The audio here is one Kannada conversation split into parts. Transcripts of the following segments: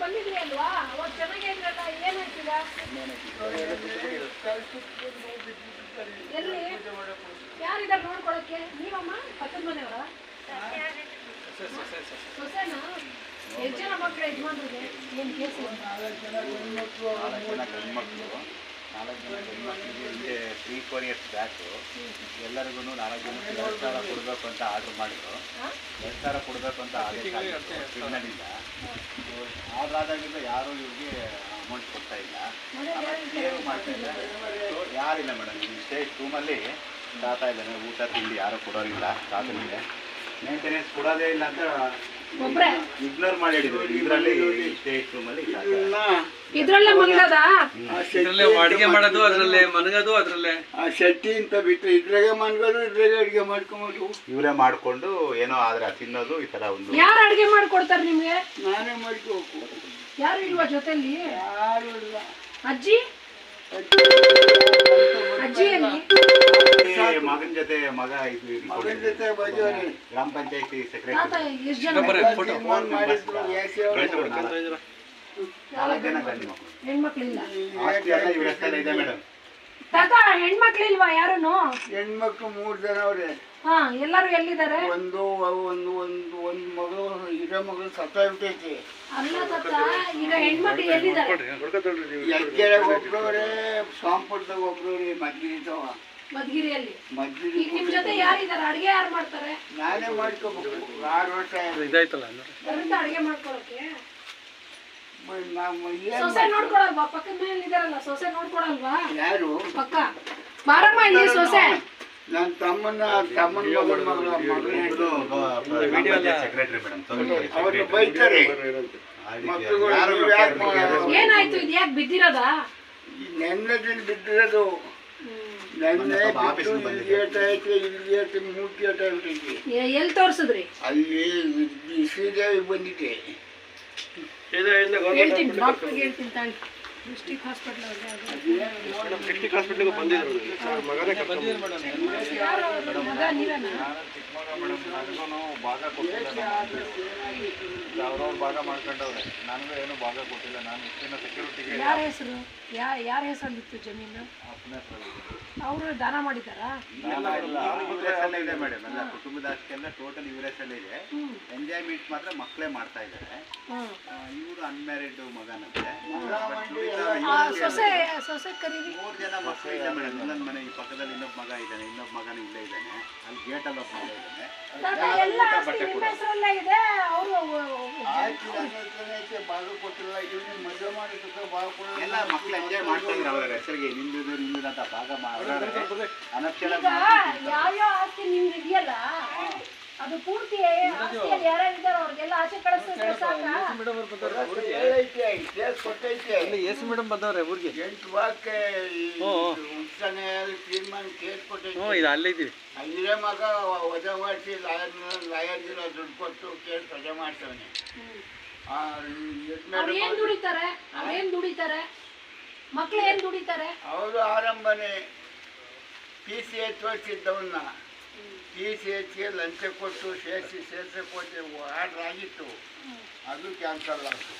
ಬಂದಿದ್ರಿ ಅಲ್ವಾ? ಅವಾಗ ಚೆನ್ನಾಗೇ ಇದ್ರಲ್ಲ, ಏನ್ ಹೇಳ್ತೀರಾ? ಎಲ್ಲಿ? ಯಾರಿದ್ದಾರೆ ನೀವಮ್ಮ? ಪಕ್ಕದ ಮನೆಯವರ? ಸೊಸೆನಾ? ಎಷ್ಟು ಜನ ಮಕ್ಕಳ ಯಜಮಾನ್ರಿಗೆ? ಏನ್ ಕೇಸ್ ಫೋರ್ ಇಯರ್ಸ್ ಬ್ಯಾಕು ಎಲ್ಲರಿಗೂ ನಾಲ್ಕು ಜನ ಎರಡು ಸಾವಿರ ಕೊಡಬೇಕು ಅಂತ ಆರ್ಡ್ರ್ ಮಾಡಿದ್ರು. ಎರಡು ಸಾವಿರ ಕೊಡಬೇಕು ಅಂತ ಆದೇಶ ಆರ್ಡ್ರ್ ಆದಾಗಿಂದ ಯಾರೂ ಇವ್ರಿಗೆ ಅಮೌಂಟ್ ಕೊಡ್ತಾ ಇಲ್ಲ. ಮಾಡ್ತಾ ಇಲ್ಲ. ಯಾರಿಲ್ಲ ಮೇಡಮ್ ಈ ಸ್ಟೇಜ್ ರೂಮಲ್ಲಿ ತಾತ ಇದ್ದಾನೆ ಊಟ ತಿಂಡಿ ಯಾರು ಕೊಡೋರಿಲ್ಲ ತಾತನಿಗೆ. ಮೇಂಟೆನೆನ್ಸ್ ಕೊಡೋದೇ ಇಲ್ಲ ಅಂತ ಇಗ್ನೋರ್ ಮಾಡಿ ಇದರಲ್ಲಿ ಸ್ಟೇಟ್ ರೂಮಲ್ಲಿ ಇದ್ರಲ್ಲೇ ಮಂಗದ? ಇದ್ರಲ್ಲೇ ಅಡಿಗೆ ಮಾಡೋದು ಅದ್ರಲ್ಲೇ ಮನಗೋದು ಅದ್ರಲ್ಲೇ. ಆ ಶೆಟ್ಟಿ ಅಂತ ಬಿಟ್ಟು ಇದ್ರಾಗೆ ಮನ್ಗೋದು ಇದ್ರಾಗೆ ಅಡುಗೆ ಮಾಡ್ಕೊಂಬೋದು. ಇವರೇ ಮಾಡ್ಕೊಂಡು ಏನೋ ಆದ್ರೆ ತಿನ್ನೋದು ಈ ತರ ಒಂದು ಯಾರು ಅಡಿಗೆ ಮಾಡ್ಕೊಡ್ತಾರೆ ನಿಮ್ಗೆ? ನಾನೇ ಮಾಡ್ಕೋಬೇಕು. ಯಾರು ಇಲ್ವಾ ಜೊತೆಲಿ? ಯಾರು ಇಲ್ಲ ಅಜ್ಜಿ? ಅಜ್ಜಿ ಎಲ್ಲಿ ಮಗನ ಜೊತೆ ಮಗ ಇದು ಮಗನ ಜೊತೆ ಬಗೆಹರಿ ಗ್ರಾಮ ಪಂಚಾಯತಿ ಸೆಕ್ರೆಟರಿ ಎಷ್ಟು ಜನ ಫೋನ್ ಮಾಡಿದ್ರು ನಾಲ್ಕು ಜನ. ಗಂಡು ಮಕ್ಕಳು ಹೆಣ್ಮಕ್ಳಿಲ್ಲ. ಆಸ್ತಿ ಎಲ್ಲ ಇವ್ರ ಹೆಸರಲ್ಲೇ ಇದೆ ಮೇಡಮ್. ತಾತ ಹೆಣ್ಮಕ್ಳಿಲ್ವಾ ಯಾರುನು? ಹೆಣ್ಮಕ್ಳು ಮೂರು ಜನ ಅವ್ರೆ. ಹಾ ಎಲ್ಲರೂ ಎಲ್ಲಿದ್ದಾರೆ? ಒಂದು ಒಂದು ಒಂದು ಒಂದು ಮಗಳು ಹಿರಿಯ ಮಗಳು ಸತ್ತೋಗ್ಬಿಟ್ಟೈತಿ ಅಲ್ಲ ತಾತ ಈಗ ಹೆಣ್ಮಕ್ಳು ಎಲ್ಲಿದ್ದಾರೆ? ಎಲ್ಕೆರೆಗೆ ಒಬ್ರವ್ರೆ ಸೋಂಪುರದಾಗ ಒಬ್ರವ್ರೆ ಮದ್ಗಿರಿತವ ಮಧುಗಿರಿಯಲ್ಲಿ. ಮದ್ಗಿರಿ ಈಗ ನಿಮ್ ಜೊತೆ ಯಾರಿದ್ದಾರೆ? ಅಡಿಗೆ ಯಾರು ಮಾಡ್ತಾರೆ? ನಾನೇ ಮಾಡ್ಕೋಬೇಕು. ಆರು ವರ್ಷ ಆಯ್ತು. ಇದಾಯ್ತಲ್ಲ ಬರುತ್ತೆ ಅಡ್ಗೆ ಮಾಡ್ಕೊಳಕ್ಕೆ? ಮ- ನಮ್ಮ ಏನ್ ಸೊಸೆ ನೋಡ್ಕೊಳಲ್ವಾ? ಪಕ್ಕದ ಮನೇಲಿ ಇದಾರಲ್ಲ ಸೊಸೆ ನೋಡ್ಕೊಳಲ್ವಾ? ಯಾರು? ಪಕ್ಕ. ಬಾರಮ್ಮ ಇಲ್ಲಿ ಸೊಸೆ. ನನ್ನ ತಮ್ಮನ ತಮ್ಮನ ಮಗನ ಮಗಳ ಮಗಳು ಸೆಕ್ರೆಟರಿ ಮೇಡಮ್ ಅವ್ರನ್ನ ಬೈತಾರೆ. ಮಕ್ಕಳುಗಳು ಯಾರು ನೀವು ಏನಾಯ್ತು? ಇದು ಯಾಕೆ ಬಿದ್ದಿರೋದಾ? ನೆನ್ನೆ ದಿನ ಬಿದ್ದಿರೋದು. ನೆನ್ನೆ ನಮ್ಮ ಆಫೀಸ್ಗೆ ಬಿದ್ದು ಇಲ್ಲಿ ಏಟ್ ಐತೆ ಇಲ್ಲಿ ಏಟ್ ಮೂರ್ತಿ ಏಟ್ ಆಗ್ಬಿಟ್ಟೈತಿ ಎ- ಎಲ್ ತೋರ್ಸಿದ್ರಿ? ಅಲ್ಲಿ ಶ್ರೀದೇವಿ ಬಂದಿದೆ ಹೇಳ್ತೀನಿ ಡಾಕ್ಟರ್ಗೆ ಹೇಳ್ತೀನಿ ತಾಳಿ ಡಿಸ್ಟ್ರಿಕ್ಟ್ ಹಾಸ್ಪಿಟಲ್ ಡಿಸ್ಟಿಕ್ ಹಾಸ್ಪಿಟ್ಲಿಗೆ ಬಂದಿದ್ರು ಮಗನೇ ಯಾರು ಅವ್ರ ಮಗ ಮೇಡಮ್ ನನಗೂ ಭಾಗ ಕೊಟ್ಟಿಲ್ಲ ಅವ್ರವ್ರ ಭಾಗ ಮಾಡ್ಕೊಂಡವ್ರೆ. ನನಗೂ ಏನು ಭಾಗ ಕೊಟ್ಟಿಲ್ಲ. ನಾನು ಇಷ್ಟಿನ ಸೆಕ್ಯೂರಿಟಿಗೆ ಯಾರ ಹೆಸರು? ಯಾ ಯಾರ ಹೆಸರಲ್ಲಿತ್ತು ಜಮೀನು? ಅವರು ದಾನ ಮಾಡಿದಾರ ಇದೆ ಮೇಡಮ್ ಎಲ್ಲ ಕುಟುಂಬದ ಆಸ್ತಿ ಎಲ್ಲ ಟೋಟಲ್ ಇವ್ರ ಹೆಸರಲ್ಲೇ ಇದೆ ಎಂಜಾಯ್ಮೆಂಟ್ ಮಾತ್ರ ಮಕ್ಕಳೇ ಮಾಡ್ತಾ ಇದ್ದಾರೆ. ಇವರು ಅನ್ಮ್ಯಾರಿಡ್ ಮಗನಂತೆ. ಆ, ಸೊಸೆ ಸೊಸೆ ಕರೀರಿ. ಮೂರು ಜನ ಮಕ್ಕಳು ಇದೆ ಮೇಡಮ್ ಇನ್ನೊಂದು ಮನೆ ಈ ಪಕ್ಕದಲ್ಲಿ ಇನ್ನೊಬ್ಬ ಮಗ ಇದ್ದಾನೆ. ಇನ್ನೊಬ್ಬ ಮಗನ ಇಲ್ಲೇ ಇದ್ದಾನೆ. ಅಲ್ಲಿ ಗೇಟಲ್ಲಿ ಒಬ್ಬ ಮಗ ಇದ್ದಾನೆ. ಎಲ್ಲ ಮಕ್ಕಳು ಎಂಜಾಯ್ ಮಾಡ್ತಾ ಇದ್ದಾರೆ ಅವ್ರ ಹೆಸರಿಗೆ. ನಿಂದಿದ್ದು ಅಂತ ಭಾಗ ಈಗ ಯಾವ್ಯಾವ ಆಸ್ತಿ ನಿಮ್ಗೆ ಇದೆಯಲ್ಲ? ಅದು ಪೂರ್ತಿ ಆಸ್ತಿಯಲ್ಲಿ ಯಾರ್ಯಾರು ಇದಾರೋ ಅವ್ರಿಗೆಲ್ಲ ಆಚೆ ಕಳಿಸಿದ್ರೆ ಸಾಕಾ? ಎಸ್ ಮೇಡಮ್ ಬಂದವ್ರೆ ಊರಿಗೆ. ಎಂಟು ತೀರ್ಮಾನ ಕೇಸ್ ಕೊಟ್ಟೈತಿ. ಹ್ಞೂ ಇದು ಅಲ್ಲೇ ಇದ್ದೀವಿ. ಅಲ್ಲಿರೇ ಮಗ ವಜಾ ಮಾಡಿಸಿ ಲಾಯರ್ ಲಾಯರ್ಗಿರೋ ದುಡ್ಡು ಕೊಟ್ಟು ಕೇಸ್ ವಜಾ ಮಾಡ್ತಾವನೆ. ಅವ್ರು ಏನ್ ದುಡಿತಾರೆ? ದುಡಿತಾರೆ? ಮಕ್ಳು ಏನ್ ದುಡಿತಾರೆ? ಅವರು ಆರಂಭನೆ. ಪಿ ಸಿ ಎಚ್ ತೋರಿಸಿದ್ದವನ್ನ ಪಿ ಸಿ ಎಚ್ಗೆ ಲಂಚ ಕೊಟ್ಟು ಸೇರಿಸಿ ಸೇರಿಸಿ ಕೊಟ್ಟು ಆರ್ಡ್ರ್ ಆಗಿತ್ತು ಅದು ಕ್ಯಾನ್ಸಲ್ ಆಯಿತು.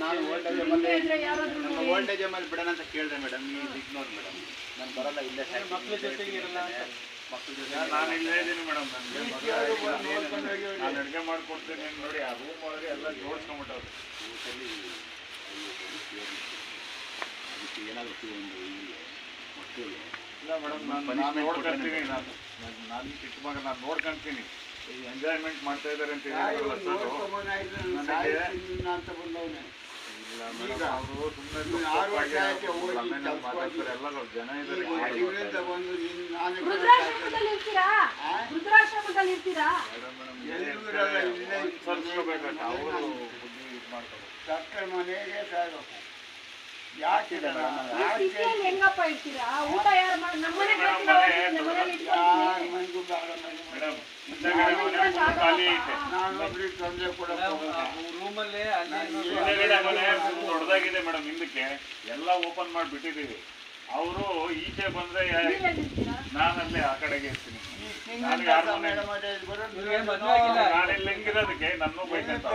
ನಾನು ಓಲ್ಡ್ ಓಲ್ಡೇಜ್ ಮೇಲೆ ಬಿಡೋಣ ಅಂತ ಕೇಳಿದೆ ಮೇಡಮ್ ನೀವು ಇಗ್ನೋರ್ ಮೇಡಮ್ ನಾನು ಬರಲ್ಲ ಇಲ್ಲೇ ಮಕ್ಕಳ ಜೊತೆಗೆ ಇರಲ್ಲ ಮಕ್ಕಳ ಜೊತೆ ನಾನು ಇಲ್ಲ ಇದ್ದೀನಿ ಮೇಡಮ್ ನನಗೆ ನಾನು ಅಡುಗೆ ಮಾಡ್ಕೊಡ್ತೀನಿ ನೋಡಿ ಆ ರೂಮ್ ಒಳಗೆ ಎಲ್ಲ ಜೋಡಿಸ್ಕೊಂಬಿಟ್ಟವ್ರು ಏನಾಗುತ್ತೆ ಒಂದು ಇಲ್ಲಿ ಮೇಡಮ್ ನಾನು ನಾನು ನೋಡ್ಕೊಂತೀನಿ. ನಾನು ಚಿಕ್ಕ ಮಗ ನಾನು ನೋಡ್ಕೊಂತೀನಿ. ಎಂಜಾಯ್ಮೆಂಟ್ ಮಾಡ್ತಾ ಇದ್ದಾರೆ ಅಂತ ಇಲ್ಲ ಮೇಡಮ್ ಅವರು ಸುಮ್ಮನೆ ಆರು ವರ್ಷ ಮಾತಾಡ್ತಾರೆ. ಎಲ್ಲ ಜನ ಇದ್ದಾರೆ ಅವರು ಬುದ್ಧಿ ಇದು ಮಾಡ್ತಾರೆ. ಡಾಕ್ಟರ್ ಮನೆಗೆ ಸಾಗಬೇಕು ಯಾಕೆ ಹೆಂಗಪ್ಪ ಊಟ ಯಾರು ಮಾಡಿ ನಮ್ಮ ಮನೆಗೆ ಬರ್ತೀರಾ ಹೋಗ್ತೀರಾ, ನಮ್ಮ ಮನೇಲಿ ಇಟ್ಕೊಳ್ತೀನಿ. ಮನೆಗೂ ಬೇಡ ಮನೆಗೂ ಮೇಡಮ್ ಖಾಲಿ ಐತೆ. ನಾನು ಒಬ್ರಿಗೆ ತೊಂದರೆ ಕೊಡಕ್ಕೆ ರೂಮಲ್ಲೇ ಹಿಂದೆಗಡೆ ದೊಡ್ಡದಾಗಿದೆ ಮೇಡಮ್ ಹಿಂದಕ್ಕೆ. ಎಲ್ಲ ಓಪನ್ ಮಾಡಿಬಿಟ್ಟಿದ್ದೀವಿ. ಅವರು ಈಚೆ ಬಂದ್ರೆ? ನಾನಲ್ಲೇ ಆ ಕಡೆಗೆ ಇರ್ತೀನಿ. ನಾನು ಇಲ್ಲಿ ಹೆಂಗಿರೋದಕ್ಕೆ? ನನ್ನೂ ಬೈಕಂತ.